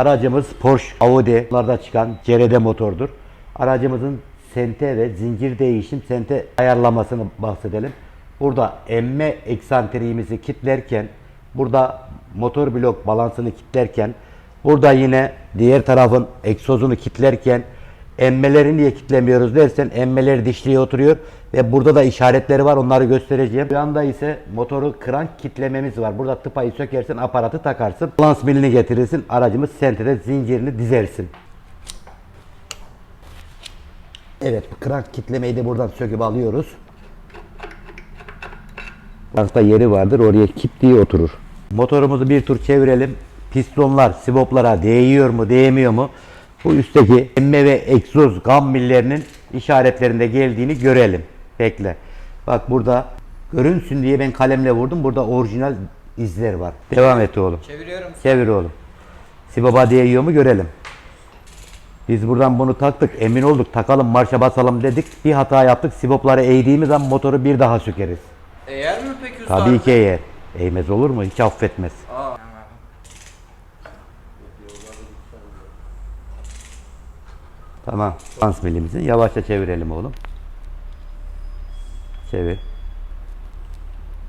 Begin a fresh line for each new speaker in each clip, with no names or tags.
Aracımız Porsche, Audi'larda çıkan CRD motordur. Aracımızın sente ve zincir değişim sente ayarlamasını bahsedelim. Burada emme eksantriğimizi kitlerken, burada motor blok balansını kitlerken, burada yine diğer tarafın egzozunu kitlerken emmeleri niye kitlemiyoruz dersen emmeler dişliğe oturuyor ve burada da işaretleri var onları göstereceğim. Bu yanda ise motoru krank kitlememiz var. Burada tıpayı sökersin aparatı takarsın. Balans milini getirirsin aracımız sentede zincirini dizersin. Evet krank kitlemeyi de buradan söküp alıyoruz. Krankta yeri vardır oraya kip diye oturur. Motorumuzu bir tur çevirelim. Pistonlar sivoplara değiyor mu değmiyor mu? Bu üstteki emme ve egzoz gam millerinin işaretlerinde geldiğini görelim. Bekle. Bak burada görünsün diye ben kalemle vurdum. Burada orijinal izler var. Devam et oğlum.
Çeviriyorum.
Çevir oğlum. Siboba değiyor mu görelim. Biz buradan bunu taktık. Emin olduk. Takalım marşa basalım dedik. Bir hata yaptık. Sibopları eğdiğimiz an motoru bir daha sökeriz.
Eğer mi peki usta?
Tabii ki eğer. Eğmez olur mu? Hiç affetmez.
Aa.
Tamam. Dans milimizi yavaşça çevirelim oğlum. Çevir.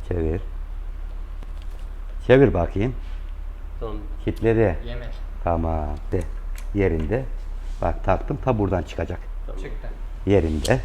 Çevir. Çevir bakayım.
Tamam.
Kitledi.
Yemedi.
Tamam. De. Yerinde. Bak taktım. Ta buradan çıkacak.
Çıktı.
Yerinde.